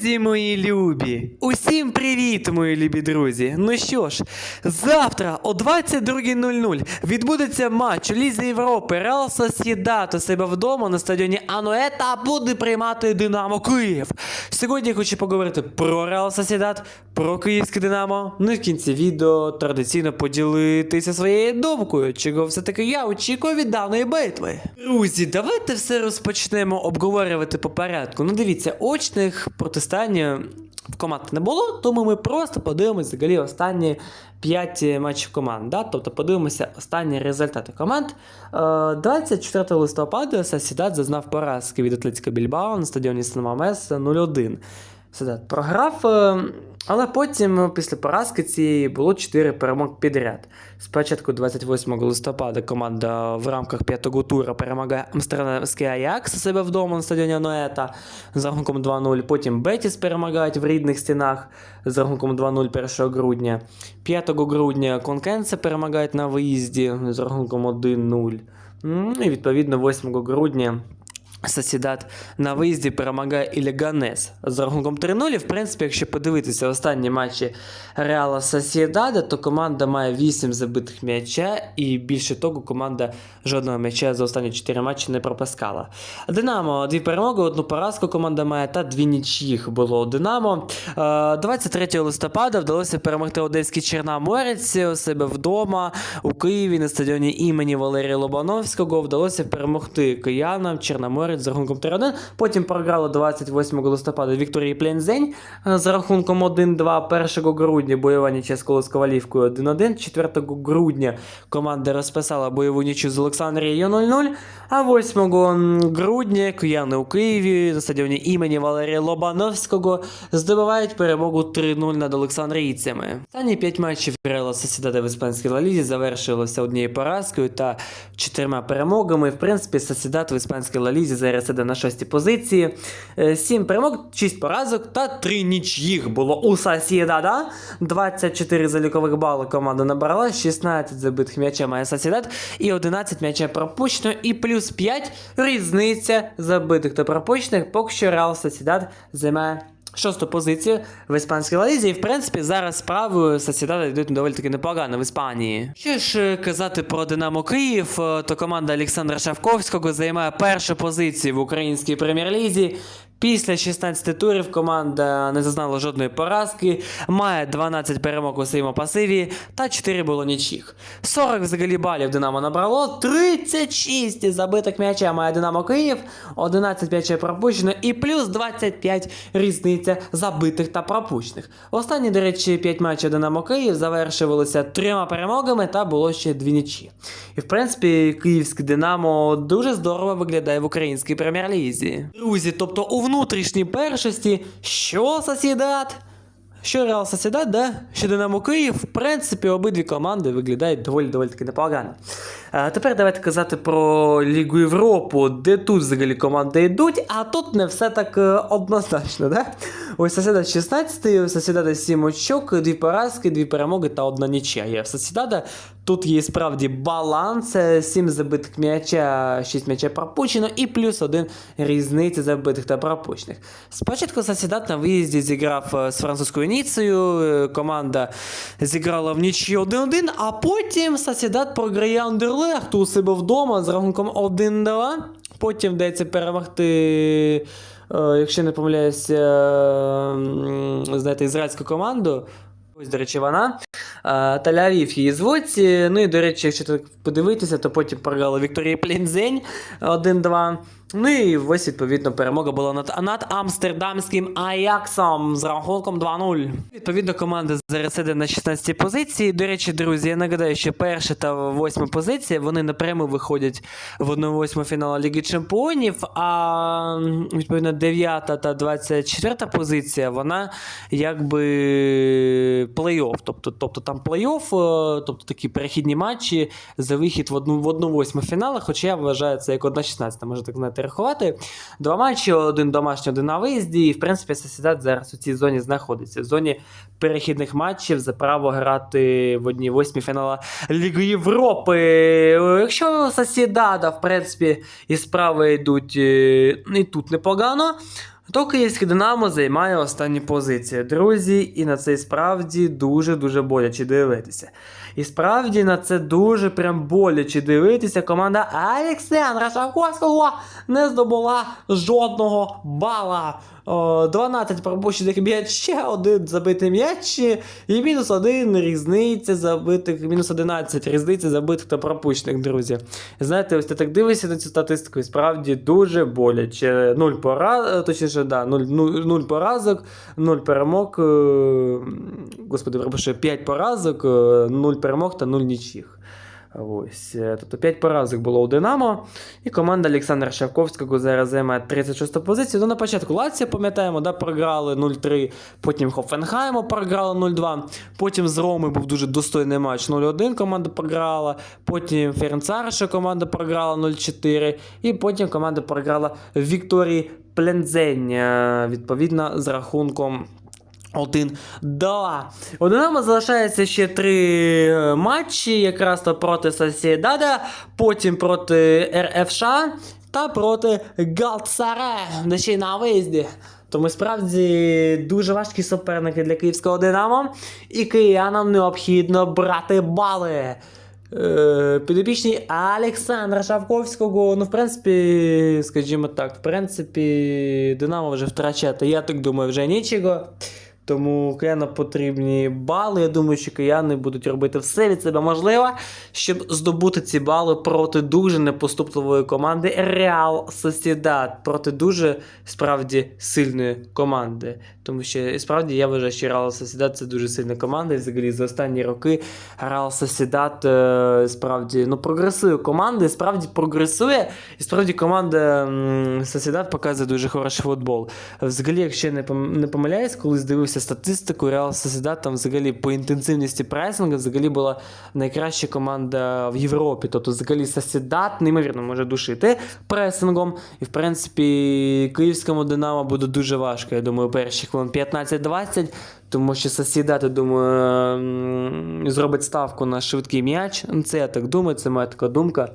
Друзі мої любі! Усім привіт, мої любі друзі! Ну що ж, завтра о 22.00 відбудеться матч у Лізі Європи Реал Сосєдат у себе вдома на стадіоні Ануета буде приймати Динамо Київ. Сьогодні я хочу поговорити про Реал Сосєдат, про київське Динамо. Ну і в кінці відео традиційно поділитися своєю думкою, чого все-таки я очікую від даної битви. Друзі, давайте все розпочнемо обговорювати по порядку. Ну дивіться, очних протистояння в команд не було, тому ми просто подивимося взагалі останні 5 матчів команд. Да? Тобто подивимося останні результати команд. Е, 24 листопада Сасідат зазнав поразки від Атлетика Більбао на стадіоні Сан-Мамес 0-1. Сосідат програв, е, але потім, е, після поразки цієї, було 4 перемог підряд. Спочатку 28 листопада команда в рамках п'ятого тура перемагає Амстердамський Аякс себе вдома на стадіоні Ноета з рахунком 2-0. Потім Бетіс перемагають в рідних стінах з рахунком 2-0 1 грудня. 5 грудня Конкенце перемагають на виїзді з рахунком 1-0. Ну і відповідно 8 грудня. Сосідат на виїзді перемагає Іліганес з рахунком 3-0. В принципі, якщо подивитися останні матчі Реала Сосідада, то команда має 8 забитих м'яча, і більше того, команда жодного м'яча за останні 4 матчі не пропускала. Динамо дві перемоги, одну поразку команда має, та дві нічїх було у Динамо. Е, 23 листопада вдалося перемогти одеський Чорноморець у себе вдома у Києві на стадіоні імені Валерія Лобановського. Вдалося перемогти киянам Чорноморець з рахунком 3-1. Потім програли 28 листопада Вікторії Плензень е, з рахунком 1-2. 1 грудня бойова нічия з Колосковалівкою 1-1. 4 грудня команда розписала бойову нічю з Олександрією 0-0. А 8 грудня кияни у Києві на стадіоні імені Валерія Лобановського здобувають перемогу 3-0 над Олександрійцями. Останні 5 матчів Реала Сосідада в іспанській Лалізі завершилося однією поразкою та чотирма перемогами. В принципі, Сосідат в іспанській Лалізі зараз іде на шостій позиції. 7 перемог, 6 поразок та 3 нічїх було у Сосідада. 24 залікових бали команда набрала, 16 забитих м'яча має Сасідад і 11 м'яча пропущено, і плюс 5 різниця забитих та пропущених, поки що Реал Сасідад займає шосту позицію в іспанській лалізі. І в принципі зараз справи Сосідада йдуть доволі таки непогано в Іспанії. Що ж е, казати про Динамо Київ, е, то команда Олександра Шавковського займає першу позицію в українській прем'єр-лізі. Після 16 турів команда не зазнала жодної поразки, має 12 перемог у своєму пасиві та 4 було нічих. 40 взагалі балів Динамо набрало, 36 забитих м'яча має Динамо Київ, 11 м'ячів пропущено і плюс 25 різниця забитих та пропущених. Останні, до речі, 5 матчів Динамо Київ завершувалися трьома перемогами та було ще дві нічі. І в принципі, київське Динамо дуже здорово виглядає в українській прем'єр-лізі. Друзі, тобто у внутрішній першості, що Сосідат? Що Реал Сосідат, да? Що Динамо Київ, в принципі, обидві команди виглядають доволі доволі таки непогано. А тепер давайте казати про Лігу Європу, де тут взагалі команди йдуть, а тут не все так е, однозначно, да? Ось Сосідат 16, у Сосідада 7 очок, дві поразки, дві перемоги та одна нічия. В Сосідада тут є справді баланс, 7 забитих м'яча, 6 м'яча пропущено і плюс один різниця забитих та пропущених. Спочатку Сосідат на виїзді зіграв з французькою Ніцею, е, команда зіграла в нічию 1-1, а потім Сосідат програє Андерлехту у себе вдома з рахунком 1-2. Потім вдається перемогти, якщо не помиляюся, е, знаєте, ізраїльську команду. Ось, до речі, вона. Е, Тель-Авів її звуть. Е, Ну і, до речі, якщо так подивитися, то потім програла Вікторія Плінзень 1-2. Ну і ось, відповідно, перемога була над, над Амстердамським Аяксом з рахунком 2-0. Відповідно, команда зараз іде на 16 позиції. До речі, друзі, я нагадаю, що перша та восьма позиція вони напряму виходять в 1-8 фіналу Ліги Чемпіонів, а відповідно 9 та 24 позиція, вона якби плей-офф. Тобто, тобто там плей-офф, е, тобто такі перехідні матчі за вихід в 1-8 фіналу, хоча я вважаю це як 1-16, може так знаєте рахувати. Два матчі, один домашній, один на виїзді. І в принципі Сосідат зараз у цій зоні знаходиться. В зоні перехідних матчів за право грати в одній восьмій фінала Ліги Європи. Якщо Сосідада, в принципі, і справи йдуть е, і тут непогано. То київське Динамо займає останні позиції, друзі, і на це справді дуже-дуже боляче дивитися. І справді на це дуже прям боляче дивитися. Команда Олександра Шавковського не здобула жодного бала. 12 пропущених м'яч, ще один забитий м'яч, і мінус один різниця забитих, мінус 11 різниця забитих та пропущених, друзі. Знаєте, ось ти так дивишся на цю статистику, і справді дуже боляче. Нуль пораз, точніше, да, нуль, нуль, нуль поразок, нуль перемог, е, господи, перепрошую, 5 поразок, 0 перемог та 0 нічих. Ось, е, тобто 5 поразок було у Динамо. І команда Олександра Шавковського зараз займає 36 позицію. Ну, на початку Лація, пам'ятаємо, да, програли 0-3, потім Хофенхайму програли 0-2. Потім з Роми був дуже достойний матч 0-1, команда програла. Потім Ференцараша команда програла 0-4. І потім команда програла Вікторії Плензень, е, відповідно, з рахунком. Один да. У Динамо залишається ще три е, матчі, якраз то проти Сосєдада, потім проти РФШ та проти Галцаре, ще й на виїзді. Тому справді дуже важкі суперники для київського Динамо, і киянам необхідно брати бали. Е, Підопічний Олександра Шавковського, ну, в принципі, скажімо так, в принципі, Динамо вже втрачати, я так думаю, вже нічого. Тому киянам потрібні бали. Я думаю, що кияни будуть робити все від себе можливе, щоб здобути ці бали проти дуже непоступливої команди Реал Сосідат. Проти дуже справді сильної команди. Тому що і справді я вважаю, що Реал Сосідат це дуже сильна команда. І взагалі за останні роки Реал Сосідат е, справді ну, прогресує команда, і справді прогресує. І справді команда Сосідат показує дуже хороший футбол. Взагалі, якщо я не помиляюсь, колись дивився статистику, Реал Сосідат там взагалі по інтенсивності пресингу взагалі була найкраща команда в Європі. Тобто, взагалі, Сосідат неймовірно може душити пресингом. І в принципі, київському Динамо буде дуже важко. Я думаю, перші хвилин 15-20. Тому що Сосідат, я думаю, зробить ставку на швидкий м'яч. Ну, Це я так думаю, це моя така думка.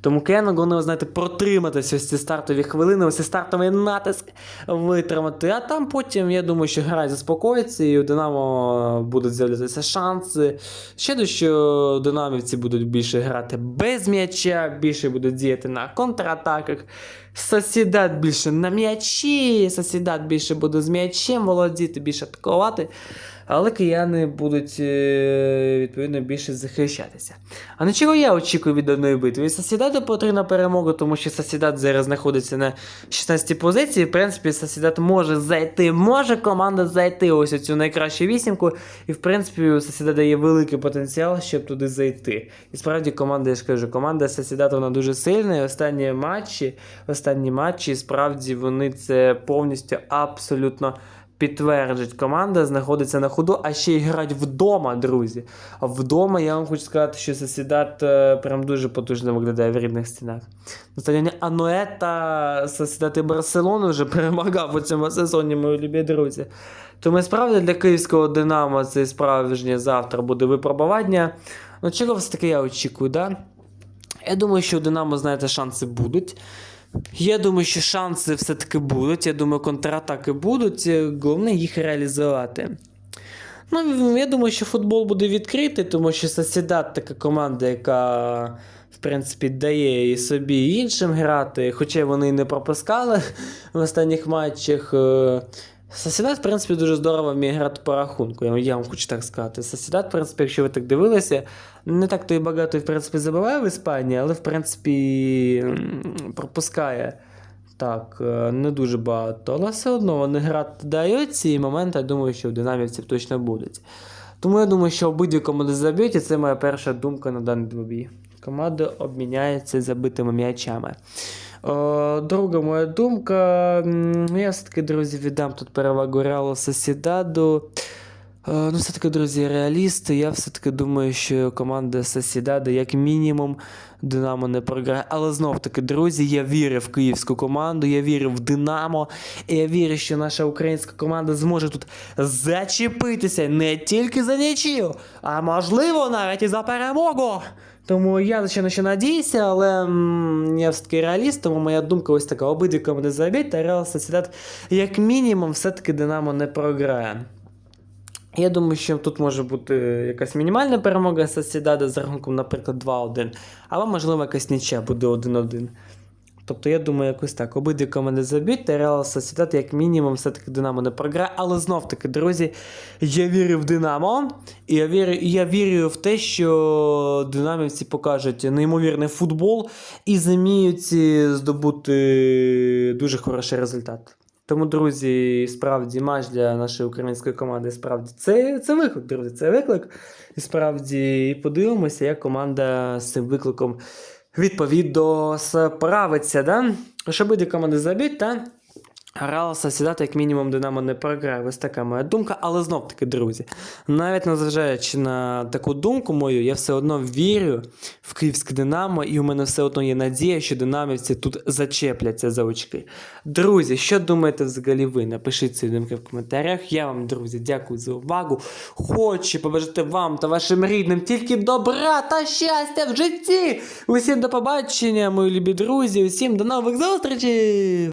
Тому Кену головне, знаєте, протриматися ось ці стартові хвилини, ось цей стартовий натиск витримати. А там потім, я думаю, що гра заспокоїться, і у Динамо будуть з'являтися шанси. Ще до що динамівці будуть більше грати без м'яча, більше будуть діяти на контратаках. Сосідат більше на м'ячі, Сосідат більше буде з м'ячем володіти, більше атакувати. Але кияни будуть е, відповідно більше захищатися. А на чого я очікую від даної битви? Від Сосідату потрібна перемога, тому що Сосідат зараз знаходиться на 16 позиції. В принципі, Сосідат може зайти, може команда зайти ось цю найкращу вісімку. І в принципі, у Сосідата є великий потенціал, щоб туди зайти. І справді команда, я ж кажу, команда Сосідата вона дуже сильна. І останні матчі, останні матчі, справді вони це повністю абсолютно підтверджують. Команда знаходиться на ходу, а ще й грають вдома, друзі. А вдома я вам хочу сказати, що Сосідат е, прям дуже потужно виглядає в рідних стінах. На стадіоні Ануета Сосідат і Барселону вже перемагав у цьому сезоні, мої любі друзі. Тому справді для київського Динамо це справжнє завтра буде випробування. Ну, чого все таки я очікую, да? Я думаю, що у Динамо, знаєте, шанси будуть. Я думаю, що шанси все-таки будуть. Я думаю, контратаки будуть. е, Головне їх реалізувати. Ну, я думаю, що футбол буде відкритий, тому що Сосідат така команда, яка, в принципі, дає і собі і іншим грати, хоча вони і не пропускали в останніх матчах. Сосідат, в принципі, дуже здорово вміє грати по рахунку, я, вам хочу так сказати. Сосідат, в принципі, якщо ви так дивилися, не так то і багато, в принципі, забиває в Іспанії, але, в принципі, пропускає. Так, е, не дуже багато, але все одно вони грати дають ці моменти, я думаю, що в динамівців точно будуть. Тому я думаю, що обидві команди заб'ють, і це моя перша думка на даний двобій. Команди обміняються забитими м'ячами. Друга моя думка. Я все-таки, друзі, віддам тут перевагу Реалу Сосідаду. Е, Ну, все-таки, друзі, реалісти. Я все-таки думаю, що команда Сосідада, як мінімум, Динамо не програє. Але знов-таки, друзі, я вірю в київську команду, я вірю в Динамо. І я вірю, що наша українська команда зможе тут зачепитися не тільки за нічию, а можливо навіть і за перемогу. Тому я звичайно ще надіюся, але м, я все-таки реаліст, тому моя думка ось така: обидві команди заб'ють, та Реал Сосідат, як мінімум, все-таки Динамо не програє. Я думаю, що тут може бути якась мінімальна перемога Сосідада за рахунком, наприклад, 2-1, або, можливо, якась нічия буде 1-1. Тобто, я думаю, якось так. Обидві команди заб'ють, та Реал Сосідат, як мінімум, все-таки Динамо не програє. Але знов-таки, друзі, я вірю в Динамо. І я вірю, я вірю в те, що динамівці покажуть неймовірний футбол і зуміють здобути дуже хороший результат. Тому, друзі, справді матч для нашої української команди справді це, це виклик, друзі, це виклик. І справді подивимося, як команда з цим викликом відповідно справиться. Да? Щоб буде команди забіть, та Реал Сосідат, як мінімум, Динамо не програє. Ось така моя думка. Але знов таки, друзі, навіть незважаючи на таку думку мою, я все одно вірю в київське Динамо, і у мене все одно є надія, що динамівці тут зачепляться за очки. Друзі, що думаєте взагалі ви? Напишіть ці думки в коментарях. Я вам, друзі, дякую за увагу. Хочу побажати вам та вашим рідним тільки добра та щастя в житті. Усім до побачення, мої любі друзі. Усім до нових зустрічей!